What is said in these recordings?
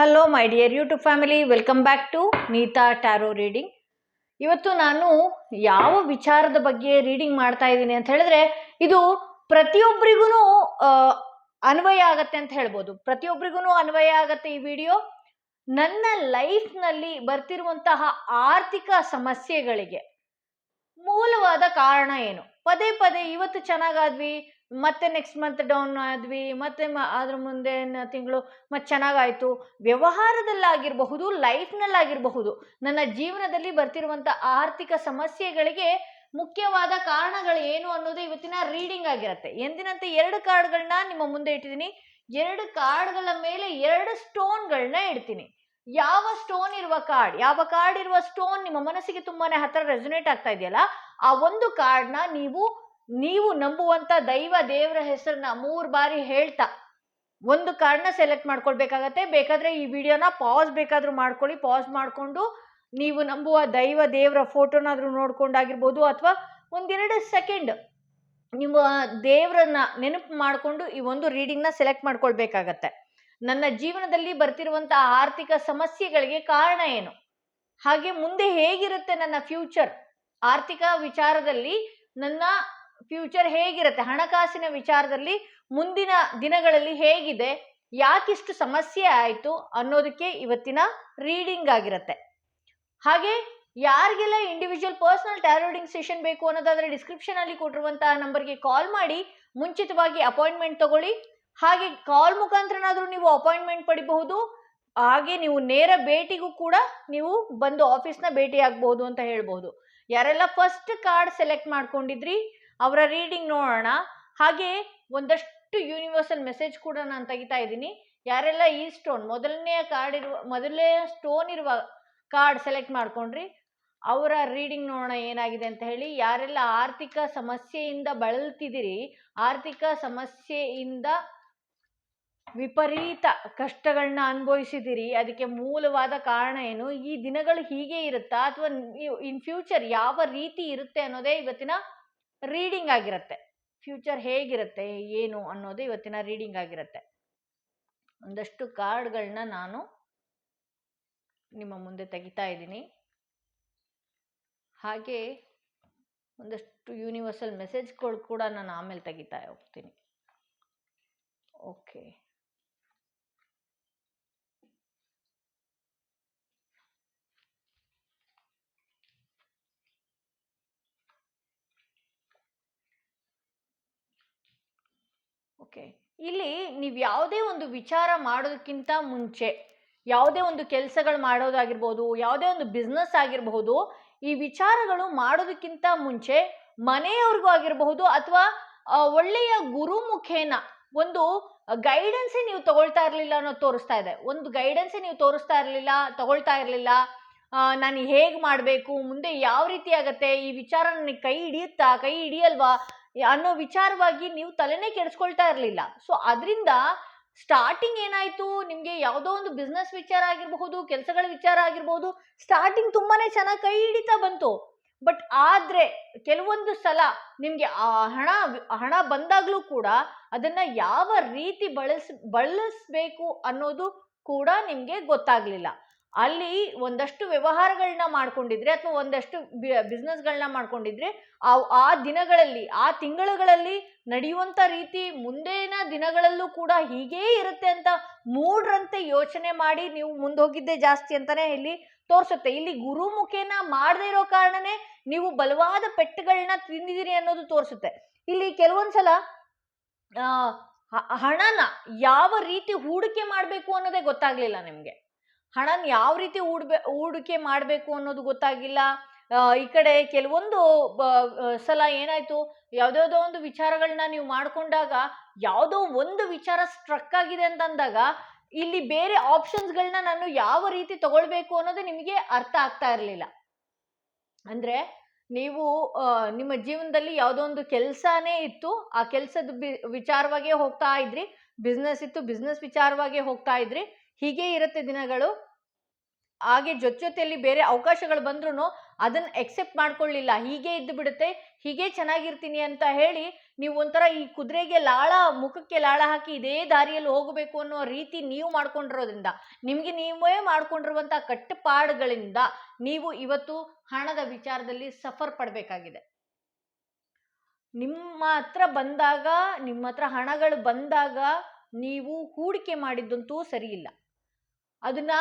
Hello my dear YouTube family welcome back to Neeta tarot reading ಇವತ್ತು ನಾನು ಯಾವ ವಿಚಾರದ ಬಗ್ಗೆ ರೀಡಿಂಗ್ ಮಾಡ್ತಾ ಇದ್ದೀನಿ ಅಂತ ಹೇಳಿದ್ರೆ, ಇದು ಪ್ರತಿಯೊಬ್ಬರಿಗೂ ಅನ್ವಯ ಆಗತ್ತೆ ಅಂತ ಹೇಳ್ಬೋದು. ಪ್ರತಿಯೊಬ್ಬರಿಗೂ ಅನ್ವಯ ಆಗತ್ತೆ ಈ ವಿಡಿಯೋ ನನ್ನ ಲೈಫ್ನಲ್ಲಿ ಬರ್ತಿರುವಂತಹ ಆರ್ಥಿಕ ಸಮಸ್ಯೆಗಳಿಗೆ ಮೂಲವಾದ ಕಾರಣ ಏನು? ಪದೇ ಪದೇ ಇವತ್ತು ಚೆನ್ನಾಗಾದ್ವಿ ಮತ್ತೆ ನೆಕ್ಸ್ಟ್ ಮಂತ್ ಡೌನ್ ಆದ್ವಿ, ಮತ್ತೆ ಮ, ಅದ್ರ ಮುಂದೆ ತಿಂಗಳು ಮತ್ತೆ ಚೆನ್ನಾಗಾಯ್ತು. ವ್ಯವಹಾರದಲ್ಲಾಗಿರಬಹುದು ಲೈಫ್ನಲ್ಲಾಗಿರಬಹುದು ನನ್ನ ಜೀವನದಲ್ಲಿ ಬರ್ತಿರುವಂಥ ಆರ್ಥಿಕ ಸಮಸ್ಯೆಗಳಿಗೆ ಮುಖ್ಯವಾದ ಕಾರಣಗಳು ಏನು ಅನ್ನೋದು ಇವತ್ತಿನ ರೀಡಿಂಗ್ ಆಗಿರುತ್ತೆ. ಎಂದಿನಂತೆ ಎರಡು ಕಾರ್ಡ್ಗಳನ್ನ ನಿಮ್ಮ ಮುಂದೆ ಇಟ್ಟಿದ್ದೀನಿ. ಎರಡು ಕಾರ್ಡ್ಗಳ ಮೇಲೆ ಎರಡು ಸ್ಟೋನ್ಗಳನ್ನ ಇಡ್ತೀನಿ. ಯಾವ ಸ್ಟೋನ್ ಇರುವ ಕಾರ್ಡ್ ಯಾವ ಕಾರ್ಡ್ ಇರುವ ಸ್ಟೋನ್ ನಿಮ್ಮ ಮನಸ್ಸಿಗೆ ತುಂಬಾನೇ ಹತ್ರ ರೆಸೊನೇಟ್ ಆಗ್ತಾ ಇದೆಯಲ್ಲ, ಆ ಒಂದು ಕಾರ್ಡ್ನ ನೀವು ನೀವು ನಂಬುವಂತ ದೈವ ದೇವರ ಹೆಸರನ್ನ ಮೂರು ಬಾರಿ ಹೇಳ್ತಾ, ಒಂದು ಕಾರ್ಡ್ನ ಸೆಲೆಕ್ಟ್ ಮಾಡ್ಕೊಳ್ಬೇಕಾಗತ್ತೆ. ಬೇಕಾದ್ರೆ ಈ ವಿಡಿಯೋನ ಪಾಸ್ ಬೇಕಾದ್ರೂ ಮಾಡ್ಕೊಳ್ಳಿ. ಪಾಸ್ ಮಾಡಿಕೊಂಡು ನೀವು ನಂಬುವ ದೈವ ದೇವರ ಫೋಟೋನಾದ್ರೂ ನೋಡ್ಕೊಂಡಾಗಿರ್ಬೋದು ಅಥವಾ ಒಂದೆರಡು ಸೆಕೆಂಡ್ ನಿಮ್ಮ ದೇವರನ್ನ ನೆನಪು ಮಾಡಿಕೊಂಡು ಈ ಒಂದು ರೀಡಿಂಗ್ನ ಸೆಲೆಕ್ಟ್ ಮಾಡ್ಕೊಳ್ಬೇಕಾಗತ್ತೆ. ನನ್ನ ಜೀವನದಲ್ಲಿ ಬರ್ತಿರುವಂತಹ ಆರ್ಥಿಕ ಸಮಸ್ಯೆಗಳಿಗೆ ಕಾರಣ ಏನು? ಹಾಗೆ ಮುಂದೆ ಹೇಗಿರುತ್ತೆ ನನ್ನ ಫ್ಯೂಚರ್ ಆರ್ಥಿಕ ವಿಚಾರದಲ್ಲಿ ನನ್ನ ಫ್ಯೂಚರ್ ಹೇಗಿರುತ್ತೆ? ಹಣಕಾಸಿನ ವಿಚಾರದಲ್ಲಿ ಮುಂದಿನ ದಿನಗಳಲ್ಲಿ ಹೇಗಿದೆ? ಯಾಕಿಷ್ಟು ಸಮಸ್ಯೆ ಆಯಿತು ಅನ್ನೋದಕ್ಕೆ ಇವತ್ತಿನ ರೀಡಿಂಗ್ ಆಗಿರುತ್ತೆ. ಹಾಗೆ ಯಾರಿಗೆಲ್ಲ ಇಂಡಿವಿಜುವಲ್ ಪರ್ಸನಲ್ ಟ್ಯಾರೋಡಿಂಗ್ ಸೆಷನ್ ಬೇಕು ಅನ್ನೋದಾದರೆ ಡಿಸ್ಕ್ರಿಪ್ಷನ್ ಅಲ್ಲಿ ಕೊಟ್ಟಿರುವಂತಹ ನಂಬರ್ಗೆ ಕಾಲ್ ಮಾಡಿ, ಮುಂಚಿತವಾಗಿ ಅಪಾಯಿಂಟ್ಮೆಂಟ್ ತಗೊಳ್ಳಿ. ಹಾಗೆ ಕಾಲ್ ಮುಖಾಂತರನಾದರೂ ನೀವು ಅಪಾಯಿಂಟ್ಮೆಂಟ್ ಪಡಿಬಹುದು. ಹಾಗೆ ನೀವು ನೇರ ಭೇಟಿಗೂ ಕೂಡ ನೀವು ಬಂದು ಆಫೀಸ್ನ ಭೇಟಿ ಆಗ್ಬಹುದು ಅಂತ ಹೇಳ್ಬಹುದು. ಯಾರೆಲ್ಲ ಫಸ್ಟ್ ಕಾರ್ಡ್ ಸೆಲೆಕ್ಟ್ ಮಾಡ್ಕೊಂಡಿದ್ರಿ ಅವರ ರೀಡಿಂಗ್ ನೋಡೋಣ. ಹಾಗೆ ಒಂದಷ್ಟು ಯೂನಿವರ್ಸಲ್ ಮೆಸೇಜ್ ಕೂಡ ನಾನು ತೆಗಿತಾ ಇದ್ದೀನಿ. ಯಾರೆಲ್ಲ ಈ ಸ್ಟೋನ್ ಮೊದಲನೆಯ ಕಾರ್ಡ್ ಇರುವ ಮೊದಲನೇ ಸ್ಟೋನ್ ಇರುವ ಕಾರ್ಡ್ ಸೆಲೆಕ್ಟ್ ಮಾಡ್ಕೊಂಡ್ರಿ, ಅವರ ರೀಡಿಂಗ್ ನೋಡೋಣ ಏನಾಗಿದೆ ಅಂತ ಹೇಳಿ. ಯಾರೆಲ್ಲ ಆರ್ಥಿಕ ಸಮಸ್ಯೆಯಿಂದ ಬಳಲ್ತಿದ್ದೀರಿ, ಆರ್ಥಿಕ ಸಮಸ್ಯೆಯಿಂದ ವಿಪರೀತ ಕಷ್ಟಗಳನ್ನ ಅನುಭವಿಸಿದಿರಿ ಅದಕ್ಕೆ ಮೂಲವಾದ ಕಾರಣ ಏನು? ಈ ದಿನಗಳು ಹೀಗೆ ಇರುತ್ತಾ? ಅಥವಾ ಇನ್ ಫ್ಯೂಚರ್ ಯಾವ ರೀತಿ ಇರುತ್ತೆ ಅನ್ನೋದೇ ಇವತ್ತಿನ ರೀಡಿಂಗ್ ಆಗಿರುತ್ತೆ. ಫ್ಯೂಚರ್ ಹೇಗಿರುತ್ತೆ, ಏನು ಅನ್ನೋದು ಇವತ್ತಿನ ರೀಡಿಂಗ್ ಆಗಿರುತ್ತೆ. ಒಂದಷ್ಟು ಕಾರ್ಡ್ಗಳನ್ನ ನಾನು ನಿಮ್ಮ ಮುಂದೆ ತೆಗಿತಾ ಇದ್ದೀನಿ. ಹಾಗೆ ಒಂದಷ್ಟು ಯೂನಿವರ್ಸಲ್ ಮೆಸೇಜ್ಗಳು ಕೂಡ ನಾನು ಆಮೇಲೆ ತೆಗಿತಾ ಹೋಗ್ತೀನಿ. ಓಕೆ. ಓಕೆ. ಇಲ್ಲಿ ನೀವು ಯಾವುದೇ ಒಂದು ವಿಚಾರ ಮಾಡೋದಕ್ಕಿಂತ ಮುಂಚೆ, ಯಾವುದೇ ಒಂದು ಕೆಲಸಗಳು ಮಾಡೋದಾಗಿರ್ಬೋದು, ಯಾವುದೇ ಒಂದು ಬಿಸ್ನೆಸ್ ಆಗಿರಬಹುದು ಈ ವಿಚಾರಗಳು ಮಾಡೋದಕ್ಕಿಂತ ಮುಂಚೆ ಮನೆಯವ್ರಿಗೂ ಆಗಿರಬಹುದು ಅಥವಾ ಒಳ್ಳೆಯ ಗುರು ಮುಖೇನ ಒಂದು ಗೈಡೆನ್ಸೇ ನೀವು ತಗೊಳ್ತಾ ಇರಲಿಲ್ಲ ಅನ್ನೋದು ತೋರಿಸ್ತಾ ಇದೆ. ಒಂದು ಗೈಡೆನ್ಸೇ ನೀವು ತೋರಿಸ್ತಾ ಇರಲಿಲ್ಲ, ತಗೊಳ್ತಾ ಇರಲಿಲ್ಲ ನಾನು ಹೇಗೆ ಮಾಡಬೇಕು, ಮುಂದೆ ಯಾವ ರೀತಿ ಆಗತ್ತೆ, ಈ ವಿಚಾರ ನನಗೆ ಕೈ ಹಿಡಿಯುತ್ತಾ, ಕೈ ಹಿಡಿಯಲ್ವಾ? ಅನ್ನೋ ವಿಚಾರವಾಗಿ ನೀವು ತಲೆನೇ ಕೆಡಿಸ್ಕೊಳ್ತಾ ಇರಲಿಲ್ಲ. ಸೊ ಅದರಿಂದ ಸ್ಟಾರ್ಟಿಂಗ್ ಏನಾಯಿತು? ನಿಮಗೆ ಯಾವುದೋ ಒಂದು ಬಿಸ್ನೆಸ್ ವಿಚಾರ ಆಗಿರಬಹುದು, ಕೆಲಸಗಳ ವಿಚಾರ ಆಗಿರಬಹುದು ಸ್ಟಾರ್ಟಿಂಗ್ ತುಂಬಾನೇ ಚೆನ್ನಾಗಿ ಕೈ ಹಿಡಿತಾ ಬಂತು. ಬಟ್ ಆದರೆ ಕೆಲವೊಂದು ಸಲ ನಿಮಗೆ ಹಣ ಹಣ ಬಂದಾಗಲೂ ಕೂಡ ಅದನ್ನು ಯಾವ ರೀತಿ ಬಳಸ್, ಬಳಸಬೇಕು ಅನ್ನೋದು ಕೂಡ ನಿಮಗೆ ಗೊತ್ತಾಗಲಿಲ್ಲ. ಅಲ್ಲಿ ಒಂದಷ್ಟು ವ್ಯವಹಾರಗಳನ್ನ ಮಾಡ್ಕೊಂಡಿದ್ರೆ ಅಥವಾ ಒಂದಷ್ಟು ಬಿಸ್ನೆಸ್ಗಳನ್ನ ಮಾಡ್ಕೊಂಡಿದ್ರೆ ಆ ಆ ದಿನಗಳಲ್ಲಿ, ಆ ತಿಂಗಳುಗಳಲ್ಲಿ ನಡೆಯುವಂಥ ರೀತಿ ಮುಂದಿನ ದಿನಗಳಲ್ಲೂ ಕೂಡ ಹೀಗೇ ಇರುತ್ತೆ ಅಂತ ಮೂಡ್ರಂತೆ ಯೋಚನೆ ಮಾಡಿ ನೀವು ಮುಂದೋಗಿದ್ದೇ ಜಾಸ್ತಿ ಅಂತಾನೆ ಇಲ್ಲಿ ತೋರಿಸುತ್ತೆ. ಇಲ್ಲಿ ಗುರುಮುಖೇನ ಮಾಡದೇ ಇರೋ ಕಾರಣನೇ ನೀವು ಬಲವಾದ ಪೆಟ್ಟುಗಳನ್ನ ತಿಂದಿದ್ದೀರಿ ಅನ್ನೋದು ತೋರಿಸುತ್ತೆ. ಇಲ್ಲಿ ಕೆಲವೊಂದ್ಸಲ ಹಣನ ಯಾವ ರೀತಿ ಹೂಡಿಕೆ ಮಾಡಬೇಕು ಅನ್ನೋದೇ ಗೊತ್ತಾಗ್ಲಿಲ್ಲ ನಿಮಗೆ. ಹಣನ ಯಾವ ರೀತಿ ಹೂಡ್ಬೆ, ಹೂಡಿಕೆ ಮಾಡಬೇಕು ಅನ್ನೋದು ಗೊತ್ತಾಗಿಲ್ಲ. ಈ ಕಡೆ ಕೆಲವೊಂದು ಸಲ ಏನಾಯ್ತು, ಯಾವುದ್ಯಾವುದೋ ಒಂದು ವಿಚಾರಗಳನ್ನ ನೀವು ಮಾಡ್ಕೊಂಡಾಗ, ಯಾವುದೋ ಒಂದು ವಿಚಾರ ಸ್ಟ್ರಕ್ ಆಗಿದೆ ಅಂತಂದಾಗ, ಇಲ್ಲಿ ಬೇರೆ ಆಪ್ಷನ್ಸ್ಗಳನ್ನ ನಾನು ಯಾವ ರೀತಿ ತಗೊಳ್ಬೇಕು ಅನ್ನೋದು ನಿಮಗೆ ಅರ್ಥ ಆಗ್ತಾ ಇರಲಿಲ್ಲ. ಅಂದರೆ, ನೀವು ನಿಮ್ಮ ಜೀವನದಲ್ಲಿ ಯಾವುದೋ ಒಂದು ಕೆಲಸನೇ ಇತ್ತು, ಆ ಕೆಲಸದ ಬಿ, ವಿಚಾರವಾಗೇ ಹೋಗ್ತಾ ಇದ್ರಿ, ಬಿಸ್ನೆಸ್ ಇತ್ತು, ಬಿಸ್ನೆಸ್ ವಿಚಾರವಾಗೇ ಹೋಗ್ತಾ ಇದ್ರಿ ಹೀಗೆ ಇರುತ್ತೆ ದಿನಗಳು. ಹಾಗೆ ಜೊತೆ ಜೊತೆಯಲ್ಲಿ ಬೇರೆ ಅವಕಾಶಗಳು ಬಂದ್ರೂ ಅದನ್ನ ಎಕ್ಸೆಪ್ಟ್ ಮಾಡ್ಕೊಳ್ಳಿಲ್ಲ. ಹೀಗೆ ಇದ್ದು ಬಿಡುತ್ತೆ. ಹೀಗೆ ಚೆನ್ನಾಗಿರ್ತೀನಿ ಅಂತ ಹೇಳಿ ನೀವು ಒಂಥರ ಈ ಕುದುರೆಗೆ ಲಾಳ, ಮುಖಕ್ಕೆ ಲಾಳ ಹಾಕಿ ಇದೇ ದಾರಿಯಲ್ಲಿ ಹೋಗಬೇಕು ಅನ್ನೋ ರೀತಿ ನೀವು ಮಾಡ್ಕೊಂಡಿರೋದ್ರಿಂದ, ನಿಮಗೆ ನೀವೇ ಮಾಡ್ಕೊಂಡಿರುವಂಥ ಕಟ್ಟುಪಾಡುಗಳಿಂದ ನೀವು ಇವತ್ತು ಹಣದ ವಿಚಾರದಲ್ಲಿ ಸಫರ್ ಪಡಬೇಕಾಗಿದೆ. ನಿಮ್ಮ ಹತ್ರ ಬಂದಾಗ, ನಿಮ್ಮ ಹತ್ರ ಹಣಗಳು ಬಂದಾಗ ನೀವು ಹೂಡಿಕೆ ಮಾಡಿದ್ದಂತೂ ಸರಿಯಿಲ್ಲ ಅದನ್ನ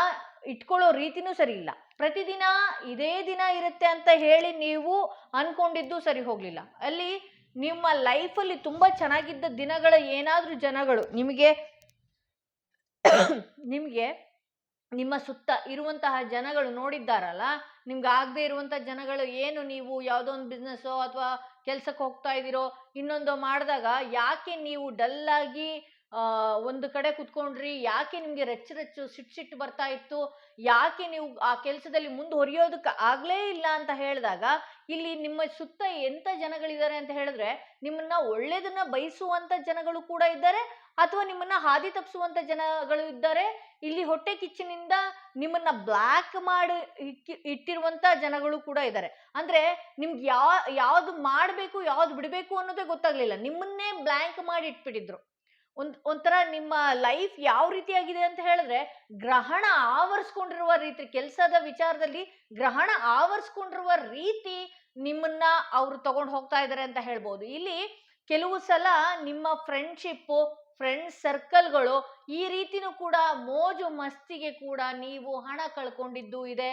ಇಟ್ಕೊಳ್ಳೋ ರೀತಿನೂ ಸರಿ ಇಲ್ಲ. ಪ್ರತಿದಿನ ಇದೇ ದಿನ ಇರುತ್ತೆ ಅಂತ ಹೇಳಿ ನೀವು ಅನ್ಕೊಂಡಿದ್ದು ಸರಿ ಹೋಗಲಿಲ್ಲ. ಅಲ್ಲಿ ನಿಮ್ಮ ಲೈಫಲ್ಲಿ ತುಂಬ ಚೆನ್ನಾಗಿದ್ದ ದಿನಗಳ ಏನಾದರೂ ಜನಗಳು ನಿಮಗೆ ನಿಮಗೆ ನಿಮ್ಮ ಸುತ್ತ ಇರುವಂತಹ ಜನಗಳು ನೋಡಿದ್ದಾರಲ್ಲ, ನಿಮ್ಗೆ ಆಗದೆ ಇರುವಂಥ ಜನಗಳು ಏನು ನೀವು ಯಾವುದೋ ಒಂದು ಬಿಸ್ನೆಸ್ಸೋ ಅಥವಾ ಕೆಲ್ಸಕ್ಕೆ ಹೋಗ್ತಾ ಇದ್ದೀರೋ ಇನ್ನೊಂದು ಮಾಡಿದಾಗ ಯಾಕೆ ನೀವು ಡಲ್ಲಾಗಿ ಒಂದು ಕಡೆ ಕುತ್ಕೊಂಡ್ರಿ, ಯಾಕೆ ನಿಮಗೆ ರಚ್ಚು ರಚ್ಚು ಸಿಟ್ಟು ಸಿಟ್ಟು ಬರ್ತಾ ಇತ್ತು? ಯಾಕೆ ನೀವು ಆ ಕೆಲಸದಲ್ಲಿ ಮುಂದುವರಿಯೋದಕ್ಕೆ ಆಗಲೇ ಇಲ್ಲ ಅಂತ ಹೇಳಿದಾಗ, ಇಲ್ಲಿ ನಿಮ್ಮ ಸುತ್ತ ಎಂತ ಜನಗಳಿದ್ದಾರೆ ಅಂತ ಹೇಳಿದ್ರೆ, ನಿಮ್ಮನ್ನ ಒಳ್ಳೇದನ್ನ ಬಯಸುವಂತ ಜನಗಳು ಕೂಡ ಇದ್ದಾರೆ, ಅಥವಾ ನಿಮ್ಮನ್ನ ಹಾದಿ ತಪ್ಪಿಸುವಂತ ಜನಗಳು ಇದ್ದಾರೆ. ಇಲ್ಲಿ ಹೊಟ್ಟೆ ಕಿಚ್ಚಿನಿಂದ ನಿಮ್ಮನ್ನ ಬ್ಲ್ಯಾಕ್ ಮಾಡಿ ಇಟ್ಟಿರುವಂತ ಜನಗಳು ಕೂಡ ಇದ್ದಾರೆ. ಅಂದ್ರೆ ನಿಮ್ಗೆ ಯಾವ ಯಾವ್ದು ಮಾಡಬೇಕು, ಯಾವ್ದು ಬಿಡಬೇಕು ಅನ್ನೋದೇ ಗೊತ್ತಾಗ್ಲಿಲ್ಲ. ನಿಮ್ಮನ್ನೇ ಬ್ಲ್ಯಾಂಕ್ ಮಾಡಿ ಇಟ್ಬಿಟ್ಟಿದ್ರು. ಒಂದ್, ಒಂಥರ ನಿಮ್ಮ ಲೈಫ್ ಯಾವ ರೀತಿಯಾಗಿದೆ ಅಂತ ಹೇಳಿದ್ರೆ, ಗ್ರಹಣ ಆವರಿಸ್ಕೊಂಡಿರುವ ರೀತಿ, ಕೆಲಸದ ವಿಚಾರದಲ್ಲಿ ಗ್ರಹಣ ಆವರಿಸ್ಕೊಂಡಿರುವ ರೀತಿ ನಿಮ್ಮನ್ನ ಅವರು ತಗೊಂಡು ಹೋಗ್ತಾ ಇದ್ದಾರೆ ಅಂತ ಹೇಳ್ಬೋದು. ಇಲ್ಲಿ ಕೆಲವು ಸಲ ನಿಮ್ಮ ಫ್ರೆಂಡ್ಶಿಪ್ಪು ಫ್ರೆಂಡ್ ಸರ್ಕಲ್ಗಳು ಈ ರೀತಿನೂ ಕೂಡ ಮೋಜು ಮಸ್ತಿಗೆ ಕೂಡ ನೀವು ಹಣ ಕಳ್ಕೊಂಡಿದ್ದು ಇದೆ.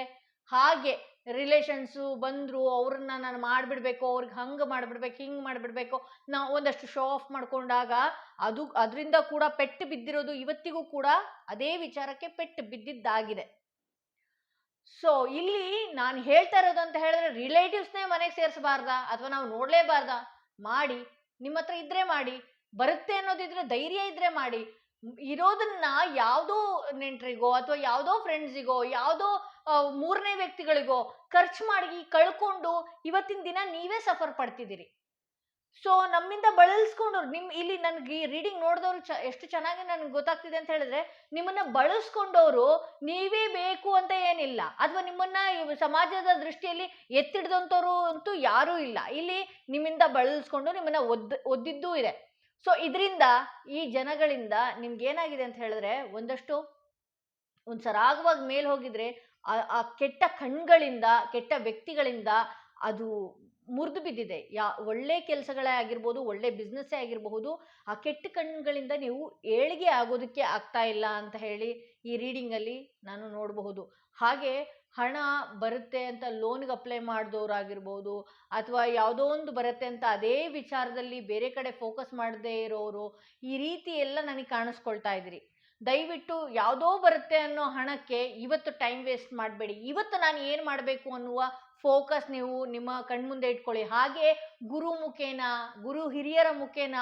ಹಾಗೆ ರಿಲೇಷನ್ಸು ಬಂದರು, ಅವ್ರನ್ನ ನಾನು ಮಾಡಿಬಿಡ್ಬೇಕು, ಅವ್ರಿಗೆ ಹಂಗೆ ಮಾಡಿಬಿಡ್ಬೇಕು, ಹಿಂಗೆ ಮಾಡಿಬಿಡ್ಬೇಕು ನಾವು ಒಂದಷ್ಟು ಶೋ ಆಫ್ ಮಾಡಿಕೊಂಡಾಗ ಅದು, ಅದರಿಂದ ಕೂಡ ಪೆಟ್ಟು ಬಿದ್ದಿರೋದು ಇವತ್ತಿಗೂ ಕೂಡ ಅದೇ ವಿಚಾರಕ್ಕೆ ಪೆಟ್ಟು ಬಿದ್ದಿದ್ದಾಗಿದೆ. ಸೊ ಇಲ್ಲಿ ನಾನು ಹೇಳ್ತಾ ಇರೋದು ಅಂತ ಹೇಳಿದ್ರೆ ರಿಲೇಟಿವ್ಸ್ನೇ ಮನೆಗೆ ಸೇರಿಸಬಾರ್ದಾ ಅಥವಾ ನಾವು ನೋಡಲೇಬಾರ್ದಾ? ಮಾಡಿ ನಿಮ್ಮ ಹತ್ರ ಇದ್ರೆ ಮಾಡಿ, ಬರುತ್ತೆ ಅನ್ನೋದಿದ್ರೆ ಧೈರ್ಯ ಇದ್ರೆ ಮಾಡಿ ಇರೋದನ್ನ ಯಾವುದೋ ನೆಂಟರಿಗೋ ಅಥವಾ ಯಾವುದೋ ಫ್ರೆಂಡ್ಸಿಗೋ ಯಾವುದೋ ಮೂರನೇ ವ್ಯಕ್ತಿಗಳಿಗೋ ಖರ್ಚು ಮಾಡಿ ಕಳ್ಕೊಂಡು ಇವತ್ತಿನ ದಿನ ನೀವೇ ಸಫರ್ ಪಡ್ತಿದ್ದೀರಿ. ಸೊ ನಮ್ಮಿಂದ ಬಳಸ್ಕೊಂಡು ನಿಮ್, ಇಲ್ಲಿ ನನ್ಗೆ ಈ ರೀಡಿಂಗ್ ನೋಡಿದವರು ಚ, ಎಷ್ಟು ಚೆನ್ನಾಗಿ ನನ್ಗೆ ಗೊತ್ತಾಗ್ತಿದೆ ಅಂತ ಹೇಳಿದ್ರೆ, ನಿಮ್ಮನ್ನ ಬಳಸ್ಕೊಂಡವರು ನೀವೇ ಬೇಕು ಅಂತ ಏನಿಲ್ಲ. ಅಥವಾ ನಿಮ್ಮನ್ನ ಸಮಾಜದ ದೃಷ್ಟಿಯಲ್ಲಿ ಎತ್ತಿಡ್ದಂಥವ್ರು ಅಂತೂ ಯಾರೂ ಇಲ್ಲ. ಇಲ್ಲಿ ನಿಮ್ಮಿಂದ ಬಳಸ್ಕೊಂಡು ನಿಮ್ಮನ್ನ ಒದ್ ಒದ್ದಿದ್ದೂ ಇದೆ. ಸೊ ಇದರಿಂದ ಈ ಜನಗಳಿಂದ ನಿಮ್ಗೆ ಏನಾಗಿದೆ ಅಂತ ಹೇಳಿದ್ರೆ ಒಂದಷ್ಟು ಒಂದು ಸರಾಗವಾಗಿ ಮೇಲೆ ಹೋಗಿದ್ರೆ ಆ ಕೆಟ್ಟ ಕಣ್ಗಳಿಂದ, ಕೆಟ್ಟ ವ್ಯಕ್ತಿಗಳಿಂದ ಅದು ಮುರಿದು ಬಿದ್ದಿದೆ. ಯಾ, ಒಳ್ಳೆ ಕೆಲಸಗಳೇ ಆಗಿರ್ಬೋದು, ಒಳ್ಳೆ ಬಿಸ್ನೆಸ್ಸೇ ಆಗಿರಬಹುದು, ಆ ಕೆಟ್ಟ ಕಣ್ಗಳಿಂದ ನೀವು ಏಳಿಗೆ ಆಗೋದಕ್ಕೆ ಆಗ್ತಾ ಇಲ್ಲ ಅಂತ ಹೇಳಿ ಈ ರೀಡಿಂಗಲ್ಲಿ ನಾನು ನೋಡಬಹುದು. ಹಾಗೆ ಹಣ ಬರುತ್ತೆ ಅಂತ ಲೋನ್ಗೆ ಅಪ್ಲೈ ಮಾಡಿದವ್ರಾಗಿರ್ಬೋದು ಅಥವಾ ಯಾವುದೋ ಒಂದು ಬರುತ್ತೆ ಅಂತ ಅದೇ ವಿಚಾರದಲ್ಲಿ ಬೇರೆ ಕಡೆ ಫೋಕಸ್ ಮಾಡದೇ ಇರೋರು ಈ ರೀತಿ ಎಲ್ಲ ನನಗೆ ಕಾಣಿಸ್ಕೊಳ್ತಾ ಇದ್ರಿ. ದಯವಿಟ್ಟು ಯಾವುದೋ ಬರುತ್ತೆ ಅನ್ನೋ ಹಣಕ್ಕೆ ಇವತ್ತು ಟೈಮ್ ವೇಸ್ಟ್ ಮಾಡಬೇಡಿ. ಇವತ್ತು ನಾನು ಏನು ಮಾಡಬೇಕು ಅನ್ನುವ ಫೋಕಸ್ ನೀವು ನಿಮ್ಮ ಕಣ್ಮುಂದೆ ಇಟ್ಕೊಳ್ಳಿ. ಹಾಗೆ ಗುರು ಮುಖೇನ, ಗುರು ಹಿರಿಯರ ಮುಖೇನ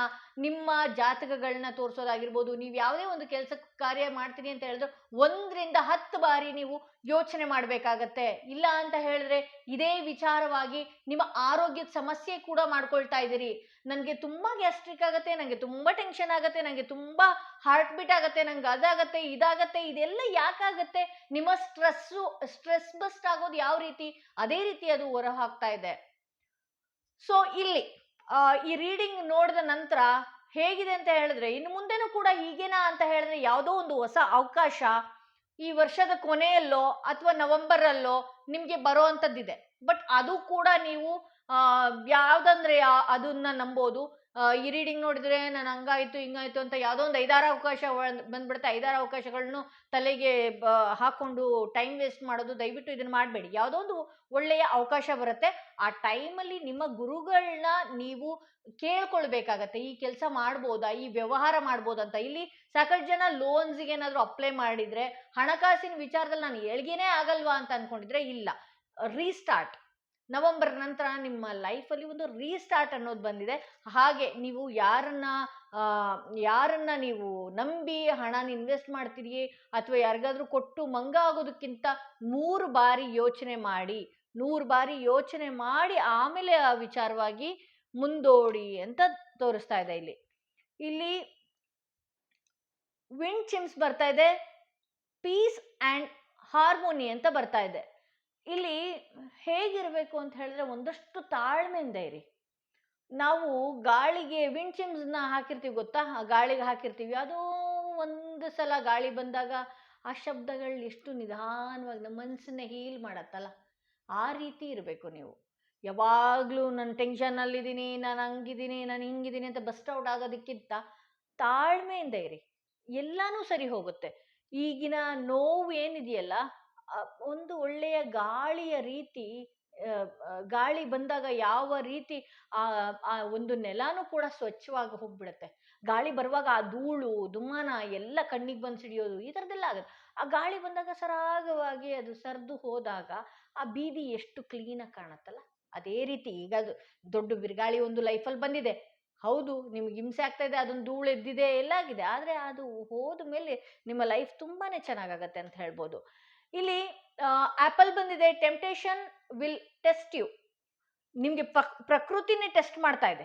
ನಿಮ್ಮ ಜಾತಕಗಳನ್ನ ತೋರಿಸೋದಾಗಿರ್ಬೋದು, ನೀವು ಯಾವುದೇ ಒಂದು ಕೆಲಸ ಕಾರ್ಯ ಮಾಡ್ತೀನಿ ಅಂತ ಹೇಳಿದ್ರೆ ಒಂದರಿಂದ ಹತ್ತು ಬಾರಿ ನೀವು ಯೋಚನೆ ಮಾಡಬೇಕಾಗತ್ತೆ. ಇಲ್ಲ ಅಂತ ಹೇಳಿದ್ರೆ ಇದೇ ವಿಚಾರವಾಗಿ ನಿಮ್ಮ ಆರೋಗ್ಯದ ಸಮಸ್ಯೆ ಕೂಡ ಮಾಡ್ಕೊಳ್ತಾ ಇದ್ದೀರಿ. ನನಗೆ ತುಂಬ ಗ್ಯಾಸ್ಟ್ರಿಕ್ ಆಗುತ್ತೆ ನನಗೆ ತುಂಬ ಟೆನ್ಷನ್ ಆಗುತ್ತೆ ನನಗೆ ತುಂಬ ಹಾರ್ಟ್ ಬೀಟ್ ಆಗುತ್ತೆ, ನಂಗೆ ಅದಾಗತ್ತೆ, ಇದಾಗತ್ತೆ, ಇದೆಲ್ಲ ಯಾಕಾಗತ್ತೆ ನಿಮ್ಮ ಸ್ಟ್ರೆಸ್ಸು ಸ್ಟ್ರೆಸ್ ಬಸ್ಟ್ ಆಗೋದು ಯಾವ ರೀತಿ? ಅದೇ ರೀತಿ ಅದು ಹೊರ ಹಾಕ್ತಾ ಇದೆ. ಸೊ ಇಲ್ಲಿ ಈ ರೀಡಿಂಗ್ ನೋಡಿದ ನಂತರ ಹೇಗಿದೆ ಅಂತ ಹೇಳಿದ್ರೆ, ಇನ್ನು ಮುಂದೆನೂ ಕೂಡ ಹೀಗೇನಾ ಅಂತ ಹೇಳಿದ್ರೆ ಯಾವುದೋ ಒಂದು ಹೊಸ ಅವಕಾಶ ಈ ವರ್ಷದ ಕೊನೆಯಲ್ಲೋ ಅಥವಾ ನವೆಂಬರಲ್ಲೋ ನಿಮಗೆ ಬರೋ ಅಂಥದ್ದಿದೆ. ಬಟ್ ಅದು ಕೂಡ ನೀವು ಯಾವ್ದಂದ್ರೆ ಅದನ್ನ ನಂಬೋದು. ಈ ರೀಡಿಂಗ್ ನೋಡಿದ್ರೆ ನಾನು ಹಂಗಾಯ್ತು, ಹಿಂಗಾಯ್ತು ಅಂತ ಯಾವುದೋ ಒಂದು ಐದಾರು ಅವಕಾಶ ಬಂದ್ಬಿಡುತ್ತೆ. ಐದಾರು ಅವಕಾಶಗಳನ್ನು ತಲೆಗೆ ಹಾಕೊಂಡು ಟೈಮ್ ವೇಸ್ಟ್ ಮಾಡೋದು ದಯವಿಟ್ಟು ಇದನ್ನ ಮಾಡಬೇಡಿ. ಯಾವುದೋ ಒಂದು ಒಳ್ಳೆಯ ಅವಕಾಶ ಬರುತ್ತೆ. ಆ ಟೈಮಲ್ಲಿ ನಿಮ್ಮ ಗುರುಗಳನ್ನ ನೀವು ಕೇಳ್ಕೊಳ್ಬೇಕಾಗತ್ತೆ. ಈ ಕೆಲಸ ಮಾಡ್ಬೋದಾ? ಈ ವ್ಯವಹಾರ ಮಾಡ್ಬೋದಂತ ಇಲ್ಲಿ ಸಾಕಷ್ಟು ಜನ ಲೋನ್ಸ್ಗೆ ಏನಾದರೂ ಅಪ್ಲೈ ಮಾಡಿದ್ರೆ, ಹಣಕಾಸಿನ ವಿಚಾರದಲ್ಲಿ ನಾನು ಏಳ್ಗೆನೇ ಆಗಲ್ವಾ ಅಂತ ಅನ್ಕೊಂಡಿದ್ರೆ ಇಲ್ಲ. ರೀಸ್ಟಾರ್ಟ್ ನವೆಂಬರ್ ನಂತರ ನಿಮ್ಮ ಲೈಫಲ್ಲಿ ಒಂದು ರೀಸ್ಟಾರ್ಟ್ ಅನ್ನೋದು ಬಂದಿದೆ. ಹಾಗೆ ನೀವು ಯಾರನ್ನ ಯಾರನ್ನ ನೀವು ನಂಬಿ ಹಣನ ಇನ್ವೆಸ್ಟ್ ಮಾಡ್ತೀರಿ ಅಥವಾ ಯಾರಿಗಾದ್ರೂ ಕೊಟ್ಟು ಮಂಗ ಆಗೋದಕ್ಕಿಂತ ಮೂರು ಬಾರಿ ಯೋಚನೆ ಮಾಡಿ, ನೂರು ಬಾರಿ ಯೋಚನೆ ಮಾಡಿ ಆಮೇಲೆ ಆ ವಿಚಾರವಾಗಿ ಮುಂದೋಡಿ ಅಂತ ತೋರಿಸ್ತಾ ಇದೆ ಇಲ್ಲಿ. ಇಲ್ಲಿ ವಿಂಡ್ ಚಿಮ್ಸ್ ಬರ್ತಾ ಇದೆ ಪೀಸ್ ಆ್ಯಂಡ್ ಹಾರ್ಮೋನಿ ಅಂತ ಬರ್ತಾ ಇದೆ. ಇಲ್ಲಿ ಹೇಗಿರಬೇಕು ಅಂತ ಹೇಳಿದ್ರೆ ಒಂದಷ್ಟು ತಾಳ್ಮೆಯಿಂದ ಇರಿ. ನಾವು ಗಾಳಿಗೆ ವಿಂಡ್ ಚಿಮ್ಸ್ನ ಹಾಕಿರ್ತೀವಿ ಗೊತ್ತಾ? ಗಾಳಿಗೆ ಹಾಕಿರ್ತೀವಿ. ಅದು ಒಂದು ಸಲ ಗಾಳಿ ಬಂದಾಗ ಆ ಶಬ್ದಗಳು ಎಷ್ಟು ನಿಧಾನವಾಗಿ ನಮ್ಮ ಮನಸ್ಸನ್ನ ಹೀಲ್ ಮಾಡತ್ತಲ್ಲ? ಆ ರೀತಿ ಇರಬೇಕು ನೀವು. ಯಾವಾಗಲೂ ನಾನು ಟೆನ್ಷನ್ನಲ್ಲಿದ್ದೀನಿ ನಾನು ಹಂಗಿದ್ದೀನಿ, ನಾನು ಹಿಂಗಿದ್ದೀನಿ ಅಂತ ಬಸ್ಟ್ ಔಟ್ ಆಗೋದಕ್ಕಿಂತ ತಾಳ್ಮೆಯಿಂದ ಇರಿ. ಎಲ್ಲನೂ ಸರಿ ಹೋಗುತ್ತೆ. ಈಗಿನ ನೋವು ಏನಿದೆಯಲ್ಲ ಒಂದು ಒಳ್ಳೆಯ ಗಾಳಿಯ ರೀತಿ ಗಾಳಿ ಬಂದಾಗ ಯಾವ ರೀತಿ ಆ ಆ ಒಂದು ನೆಲನೂ ಕೂಡ ಸ್ವಚ್ಛವಾಗಿ ಹೋಗ್ಬಿಡುತ್ತೆ. ಗಾಳಿ ಬರುವಾಗ ಆ ಧೂಳು ದುಮ್ಮಾನ ಎಲ್ಲ ಕಣ್ಣಿಗೆ ಬಂದು ಸಿಡಿಯೋದು ಈ ಥರದ್ದೆಲ್ಲ ಆಗುತ್ತೆ. ಆ ಗಾಳಿ ಬಂದಾಗ ಸರಾಗವಾಗಿ ಅದು ಸರಿದು ಹೋದಾಗ ಆ ಬೀದಿ ಎಷ್ಟು ಕ್ಲೀನಾಗಿ ಕಾಣುತ್ತಲ್ಲ. ಅದೇ ರೀತಿ ಈಗ ಅದು ದೊಡ್ಡ ಬಿರುಗಾಳಿ ಒಂದು ಲೈಫಲ್ಲಿ ಬಂದಿದೆ. ಹೌದು, ನಿಮ್ಗೆ ಹಿಂಸೆ ಆಗ್ತಾ ಇದೆ, ಅದೊಂದು ಧೂಳು ಎದ್ದಿದೆ, ಎಲ್ಲ ಆಗಿದೆ. ಆದರೆ ಅದು ಹೋದ ಮೇಲೆ ನಿಮ್ಮ ಲೈಫ್ ತುಂಬಾನೇ ಚೆನ್ನಾಗಾಗತ್ತೆ ಅಂತ ಹೇಳ್ಬೋದು. ಇಲ್ಲಿ ಆಪಲ್ ಬಂದಿದೆ ಟೆಂಪ್ಟೇಷನ್ ವಿಲ್ ಟೆಸ್ಟ್ ಯು ನಿಮಗೆ ಪ್ರಕೃತಿನೇ ಟೆಸ್ಟ್ ಮಾಡ್ತಾ ಇದೆ.